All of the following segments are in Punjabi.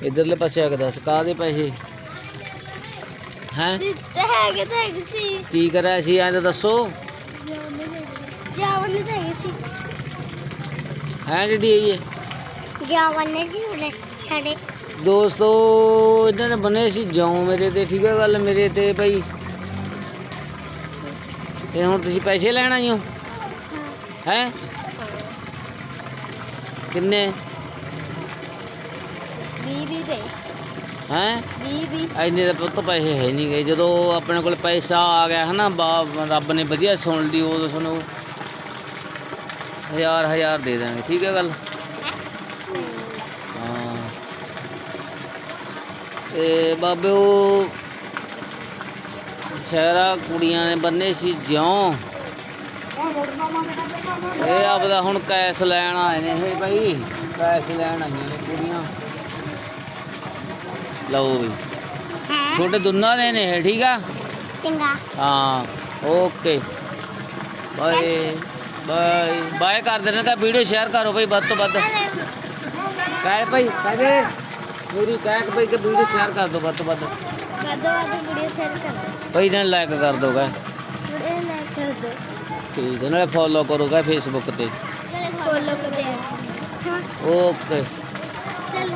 ਇਧਰਲੇ ਪਾਸੇ ਆ ਕੇ ਦੱਸ ਕਾਹਦੇ ਪੈਸੇ? ਹੈ? ਦਿੱਤੇ ਹੈਗੇ ਤਾਂ ਹੈਗੇ ਸੀ। ਕੀ ਕਰਿਆ ਸੀ ਐਂ ਤਾਂ ਦੱਸੋ। ਜਾਵਨ ਨੇ ਤਾਂ ਹੈਗੇ ਸੀ। ਹੈ ਡਿੱਡੀ ਇਹ? ਜਾਵਨ ਨੇ ਜੀ ਉਹਨੇ ਸਾਡੇ ਦੋਸਤੋ ਇਹਨਾਂ ਨੇ ਬਣੇ ਸੀ ਜੌਂ ਮੇਰੇ ਤੇ ਠੀਕ ਹੈ ਗੱਲ ਮੇਰੇ ਤੇ ਭਾਈ। ਤੇ ਹੁਣ ਤੁਸੀਂ ਪੈਸੇ ਲੈਣ ਆਏ ਹੋ। ਹੈ? ਕਿੰਨੇ? 20 20 ਦੇ। ਹੈ? 20 20 ਐਨੇ ਦਾ ਪੁੱਤ ਪੈਸੇ ਹੈ ਨਹੀਂ ਗਏ ਜਦੋਂ ਆਪਣੇ ਕੋਲ ਪੈਸਾ ਆ ਗਿਆ ਹਨਾ ਬਾ- ਰੱਬ ਨੇ ਵਧੀਆ ਸੁਣ ਲਈ ਉਦੋਂ ਤੁਹਾਨੂੰ ਹਜ਼ਾਰ ਹਜ਼ਾਰ ਦੇ ਦਾਂਗੇ ਠੀਕ ਹੈ ਗੱਲ? ਹਾਂ। ਤੇ ਬਾਬੇ ਉਹ ਸ਼ਹਿਰਾ ਕੁੜੀਆਂ ਨੇ ਬੰਨੇ ਸੀ ਜਿਉਂ। ਇਹ ਆਪਦਾ ਹੁਣ ਕੈਸ਼ ਲੈਣ ਆਏ ਨੇ ਇਹ ਭਾਈ ਕੈਸ਼ ਲੈਣ ਆਈਆਂ ਨੇ ਕੁੜੀਆਂ। ਲਓ ਵੀ ਹੈ ਛੋਟੇ ਦੋਨਾਂ ਦੇ ਨੇ ਇਹ ਠੀਕ ਆ ਚੰਗਾ ਹਾਂ ਓਕੇ ਬਾਏ ਬਾਏ ਬਾਏ ਕਰ ਦੇਣਾ ਤਾਂ ਵੀਡੀਓ ਸ਼ੇਅਰ ਕਰੋ ਭਾਈ ਵੱਧ ਤੋਂ ਵੱਧ ਕਾਹ ਭਾਈ ਕਾਹਦੇ ਮੇਰੀ ਕਹਿ ਭਾਈ ਕਿ ਵੀਡੀਓ ਸ਼ੇਅਰ ਕਰ ਦਿਓ ਵੱਧ ਤੋਂ ਵੱਧ ਕਦੋਂ ਆਦੇ ਵੀਡੀਓ ਸ਼ੇਅਰ ਕਰ ਭਾਈ ਨਾਲ ਲਾਈਕ ਕਰ ਦਿਓ ਗਾ ਵੀਡੀਓ ਲਾਈਕ ਕਰ ਦੋ ਠੀਕ ਹੈ ਨਾਲੇ ਫੋਲੋ ਕਰੋਗਾ ਫੇਸਬੁੱਕ ਤੇ ਚਲੇ ਫੋਲੋ ਕਰਦੇ ਹਾਂ ਓਕੇ ਚਲ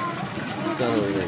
ਚਲੋ ਜੀ